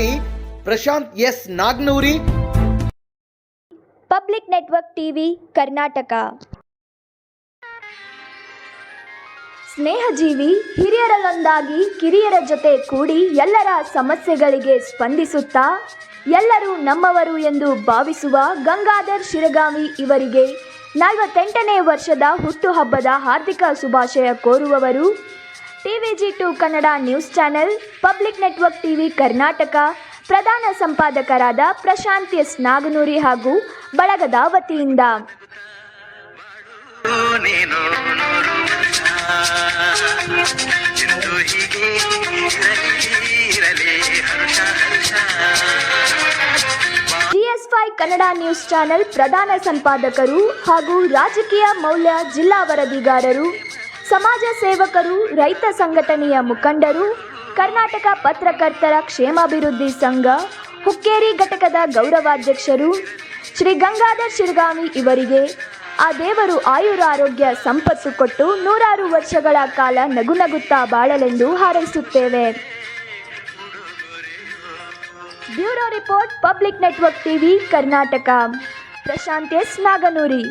ವರದಿ Prashanth S Nagnoori. Public network TV, Karnataka. ಸ್ನೇಹಜೀವಿ, ಹಿರಿಯರಲ್ಲೊಂದಾಗಿ ಕಿರಿಯರ ಜೊತೆ ಕೂಡಿ ಎಲ್ಲರ ಸಮಸ್ಯೆಗಳಿಗೆ ಸ್ಪಂದಿಸುತ್ತಾ, ಎಲ್ಲರೂ ನಮ್ಮವರು ಎಂದು ಭಾವಿಸುವ ಗಂಗಾಧರ್ ಶಿರಗಾಮಿ ಇವರಿಗೆ ನಲವತ್ತೆಂಟನೇ ವರ್ಷದ ಹುಟ್ಟುಹಬ್ಬದ ಹಾರ್ದಿಕ ಶುಭಾಶಯ ಕೋರುವವರು. ಟಿವಿಜಿ to Kannada news channel public network TV Karnataka ಪ್ರಧಾನ ಸಂಪಾದಕರಾದ ಪ್ರಶಾಂತ್ ಎಸ್ ನಾಗನೂರಿ ಹಾಗೂ ಬಳಗದ ವತಿಯಿಂದ. ನೀನು ನೂರು ವರ್ಷ ಎಂದು ಹೀಗೆ ಇರಲಿ ಇರಲಿ ಹರ್ಷ ಹರ್ಷ. ಜಿಎಸ್ ಫೈ ಕನ್ನಡ ನ್ಯೂಸ್ ಚಾನೆಲ್ ಪ್ರಧಾನ ಸಂಪಾದಕರು ಹಾಗೂ ರಾಜಕೀಯ ಮೌಲ್ಯ ಜಿಲ್ಲಾ ವರದಿಗಾರರು ಸಮಾಜ ಸೇವಕರು, ರೈತ ಸಂಘಟನೆಯ ಮುಖಂಡರು, ಕರ್ನಾಟಕ ಪತ್ರಕರ್ತರ ಕ್ಷೇಮಾಭಿವೃದ್ಧಿ ಸಂಘ, ಹುಕ್ಕೇರಿ ಘಟಕದ ಗೌರವಾಧ್ಯಕ್ಷರು, ಶ್ರೀ ಗಂಗಾಧರ್ ಶಿರಗಾಮಿ ಇವರಿಗೆ ಆ ದೇವರು ಆಯುರಾರೋಗ್ಯ ಸಂಪತ್ತು ಕೊಟ್ಟು ನೂರಾರು ವರ್ಷಗಳ ಕಾಲ ನಗುನಗುತ್ತಾ ಬಾಳಲೆಂದು ಹಾರೈಸುತ್ತೇವೆ. Bureau report, public network TV, Karnataka. Prashanth S Naganoori.